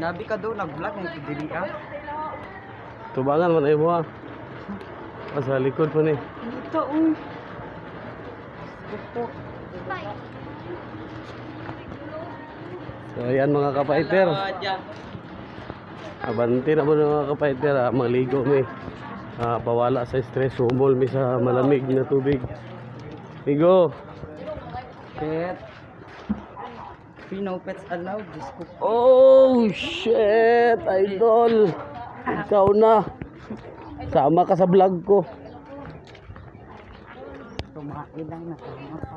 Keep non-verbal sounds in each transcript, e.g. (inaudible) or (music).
Nabi ka daw, nag-vlog ng dili ah. Tubangan man ay mo ah. Sa likod pa ni. Ito, um. Gusto. So ayan mga kapaiter. Abante na mo mga kapaiter. Ah, maligo mi. Ah, pawala sa stress. Humol mi sa malamig na tubig. Migo. Pet. Pino pets allowed. Diyos ko. Oh shit, idol. Ikaw na. Sama ka sa vlog ko. Tumain lang na tama pa.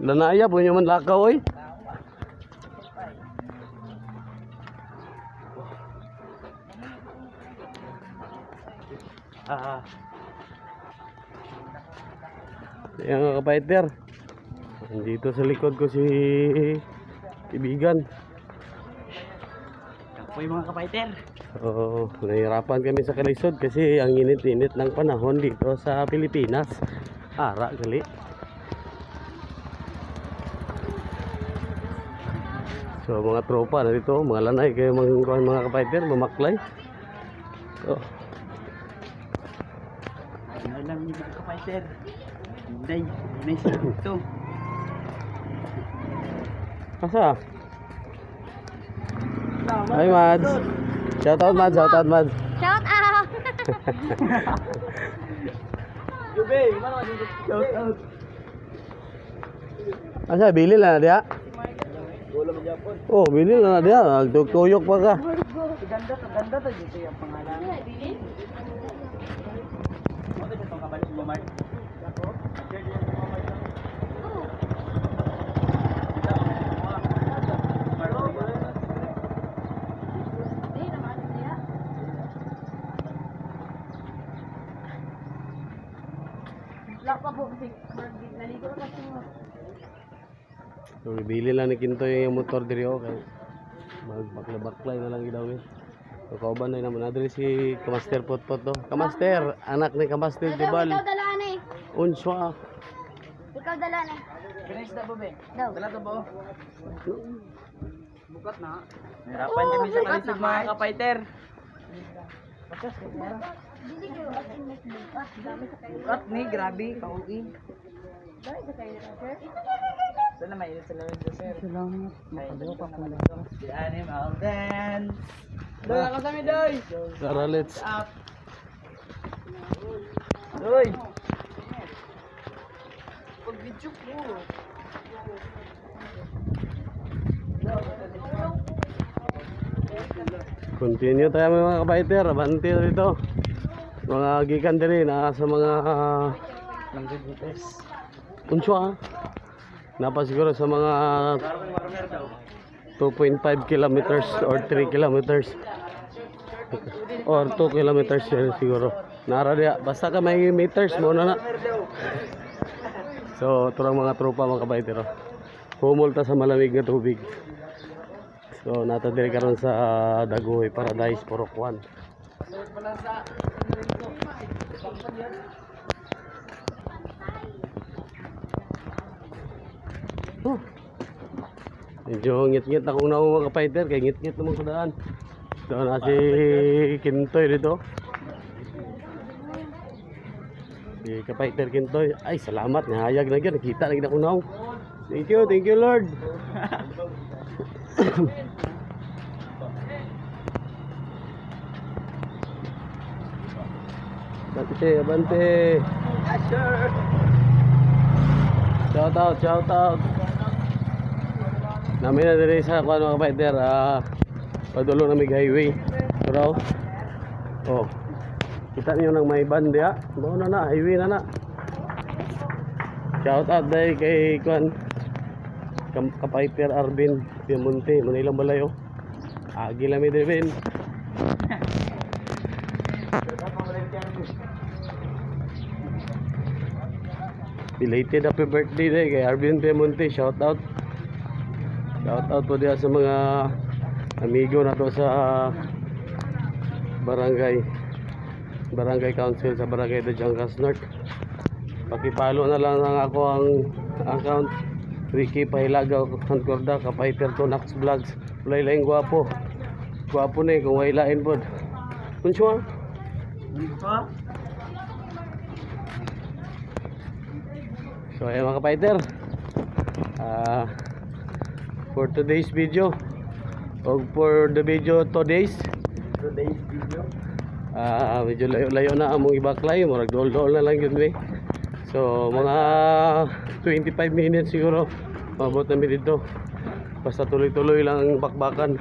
Lanaya po nyo man lakaw oy. Ah, Ayan mga kapaiter. Nandito sa likod ko si Ibigan. po yung mga kapaitel. So, nahihirapan kami sa kalisod kasi ang init-init ng panahon dito sa Pilipinas. Ara, gali. So, mga tropa na dito, mga lanay kayo mga, mga kapaiter, mamaklay. So, Ano lang yung mga kapaitel. Hindi, hindi siya ito. asa? Hi, Mads. Shout out, Mads. Shout out, Mads. Shout out! Yung shout out. Asa, bili lang na diya? Oh, bili lang na diya. Nagtutuyok pa ka. Ganda to, ganda to dito yung pangalan. Ba Mark? Ako? Kasi naligo ka kasi mo. So, bili lang ni Kinto yung motor diri oh. Kay magbaklay-baklay na lang gidaw eh. So, kauban na naman adre si Kamaster Potpot to. Kamaster, anak ni Kamaster Jubal. Unswa. Ikaw dalaan eh. Finish na ba, be? Daw. Dala to ba? Bukat na. Nahirapan kami sa kalisod mga ko kayo. Bukat ni, grabe, kauwi. Dami sa kayo na sir. Sana mainit sa lawin ko, sir. Salamat. Makalawa pa pala. Si Anim Alden. Doy, ako sa mi, Doy. Tara, let's. Up. Doy. Pag-video ko. Continue tayo mga kabaiter. Abante rito. Mga gikan diri na sa mga uh, unswa. Napa siguro sa mga 2.5 kilometers or 3 kilometers or 2 kilometers siguro nara dia basta ka may meters mo na na so ito mga tropa mga kabaitero humulta sa malamig na tubig so nata diri karon sa Dagoy Paradise Porokwan oh. Medyo ngit-ngit akong na mga fighter kay ngit-ngit naman sa daan. Ito na si Kintoy dito. Si Kapighter Kintoy. Ay, salamat. Nahayag na yan. Nakita na ako now. Thank you, thank you Lord. (coughs) Abante, abante. Asher. Shout out, shout out. Namin na diri sa kuan mga fighter, ah padulo na mig highway. Pero oh. Kita niyo nang may band dia. Mao na na, highway na na. Shout out dai kay kuan Kam Kapiper Arvin Piamonte, Manila Balayo. Agi lami ben. Belated happy birthday day kay Arvin Piamonte. Shout out. Shout out po diya sa mga amigo na to sa barangay barangay council sa barangay Dajangas North. Pakipalo na lang ang ako ang account. Ricky Pahilagaw Concorda Kapahiter to Nax Vlogs. Ulay laing gwapo. Gwapo na eh kung wailain po Kunsyo. So ayan mga kapaiter Ah, For today's video O for the video today's Today's video. Ah, medyo layo-layo na among ibaklay, murag dol-dol na lang yun, we. So, mga 25 minutes siguro mabot namin dito. Basta tuloy-tuloy lang ang bakbakan.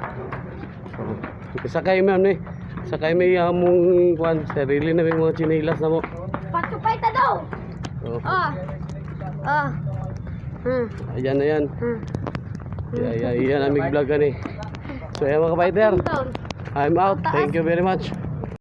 So, sakay mo eh. Sakay may among kwan, sarili na may mga chinilas na mo. Patupay ta daw. So, Ah. Ah. Hmm. ayan na yan. Hmm. Ayan, ayan, ayan aming vlog ni. So, ayan mga kapaiter. Down. I'm out. Thank you very much.